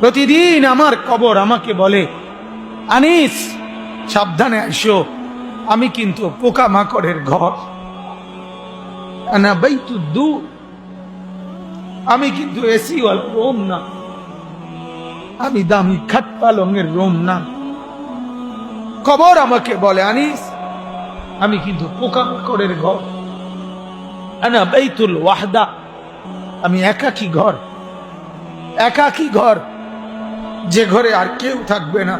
প্রতিদিন আমার কবর আমাকে বলে, আনিস, সাবধানে আসো, আমি কিন্তু পোকা মাকড়ের ঘর আমি কিন্তু এসি ওয়াল রোম না। আমি দামি খাট পালঙের রোম না। কবর আমাকে বলে, আনিস, আমি কিন্তু পোকা মাকড়ের ঘর। আনা বাইতুল ওয়াহদা, আমি একাকি ঘর। একাকি ঘর যে ঘরে আর কেউ থাকবে না।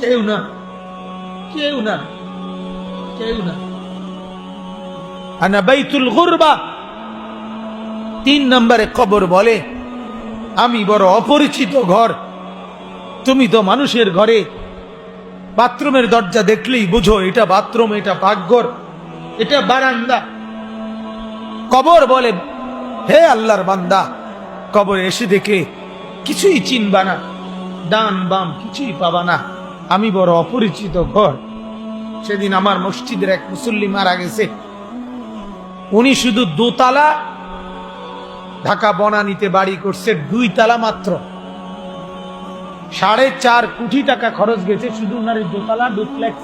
কেউ না। কেউ না। কেউ না। বাইতুল গুরবা। তিন নম্বরে কবর বলে, আমি বড় অপরিচিত ঘর। তুমি তো মানুষের ঘরে। বাথরুমের দরজা দেখলেই বুঝো, এটা বাথরুম, এটা পাকঘর, এটা বারান্দা। কবর বলে, হে আল্লাহর বান্দা, কবর এসে দেখে কিছুই চিনবা না। ডান বাম কিছুই পাবা না। আমি বড় অপরিচিত ঘর। সেদিন আমার মসজিদের এক মুসল্লি মারা গেছে। উনি শুধু দোতলা, ঢাকা বনানীতে বাড়ি করছে দুই তালা মাত্র। সাড়ে চার কোটি টাকা খরচ গেছে শুধু ওনার দোতলা ডুপ্লেক্স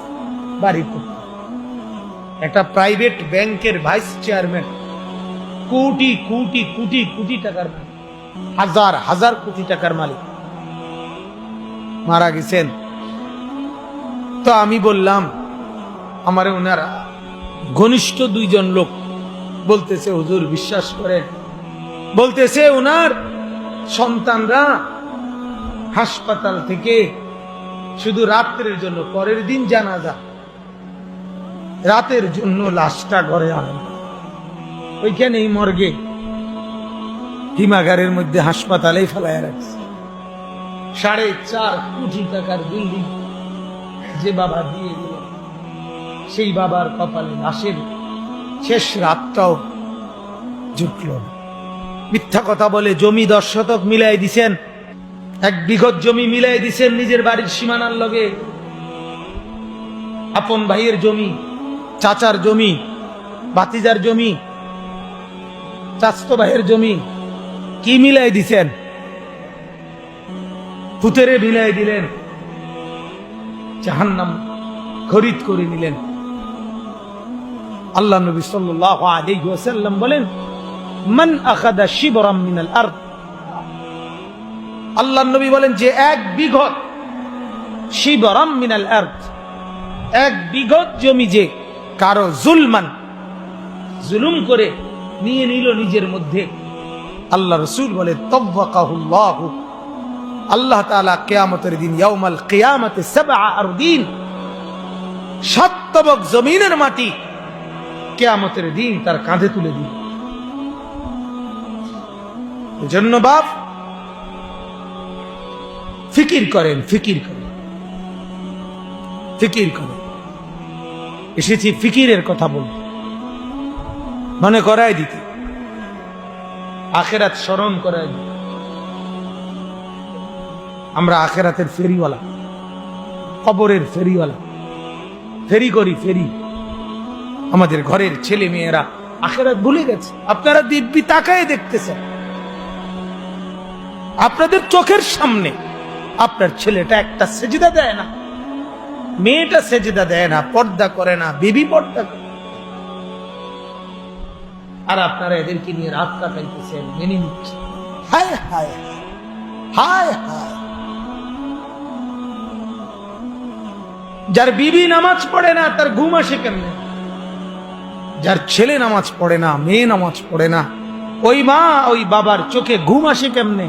বাড়ি করতে একটা প্রাইভেট ব্যাংকের ভাইস চেয়ারম্যান। কোটি কোটি কোটি কোটি টাকার হাজার হাজার কোটি টাকার মালিক। মারা গেছেন। তো আমি বললাম, আমার ওনারা ঘনিষ্ঠ দুইজন লোক বলতেছে, হুজুর, বিশ্বাস করেন। বলতেছে, ওনার সন্তানরা হাসপাতাল থেকে শুধু রাত্রের জন্য, পরের দিন জানাজা। রাতের জন্য লাশটা ঘরে আনেন। এই মর্গে হিমাগারের মধ্যে হাসপাতালেই ফেলায় রাখছে। সাড়ে চার কোটি টাকার বিল্ডিং যে বাবা দিয়ে দিল, সেই বাবার কপালে লাশের শেষ রাতটাও জুটল মিথ্যা কথা বলে জমি দশ শতক মিলাই দিছেন, এক বিঘত জমি মিলাই দিছেন নিজের বাড়ির সীমানার লগে। আপন ভাইয়ের জমি, চাচার জমি বাতিজার জমি চাস্ত ভাইয়ের জমি কি মিলাই দিছেন? ফুতেরে মিলাই দিলেন। জাহান্নাম খরিদ করে নিলেন। আল্লাহ নবী সাল্লাল্লাহু আলাইহি ওয়াসাল্লাম বলেন, মান আখাদা শিবরাম মিনাল আরদ? আল্লাহ নবী বলেন যে, এক বিঘত শিবরাম মিনাল আরদ। এক বিঘত জমি যে কারও জুলমান, জুলুম করে নিয়ে নিল নিজের মধ্যে। আল্লাহ রসুল বলে, তব্বাকাহুল্লাহ। আল্লাহ তাআলা কিয়ামতের দিন, ইয়াউমাল কিয়ামতে সত্তবক জমিনের মাটি কেয়ামতের দিন তার কাঁধে তুলে দিল এজন্য বাপ, ফিকির করেন ফিকির করেন। ফিকির করেন। এসেছি ফিকিরের কথা বল মনে করাই দিতে। আখেরাত স্মরণ করাই আমরা আখেরাতের ফেরিওয়ালা, কবরের ফেরিওয়ালা, ফেরি করি, ফেরি। আমাদের ঘরের ছেলে মেয়েরা আখেরাত ভুলে গেছে। আপনারা দিব্যি তাকায় দেখতেছেন। আপনাদের চোখের সামনে আপনার ছেলেটা একটা সেজিদা দেয় না। মেয়েটা সেজিদা দেয় না, পর্দা করে না, বিবি পর্দা করে আর আপনারা এদেরকে নিয়ে রাত কাটাইতেছেন মেনে নিচ্ছেন হায় হায় হায় হায়। যার বিবি নামাজ পড়ে না, তার ঘুম আসে কেমনে? যার ছেলে নামাজ পড়ে না, মেয়ে নামাজ পড়ে না, ওই মা, ওই বাবার চোখে ঘুম আসে কেমনে?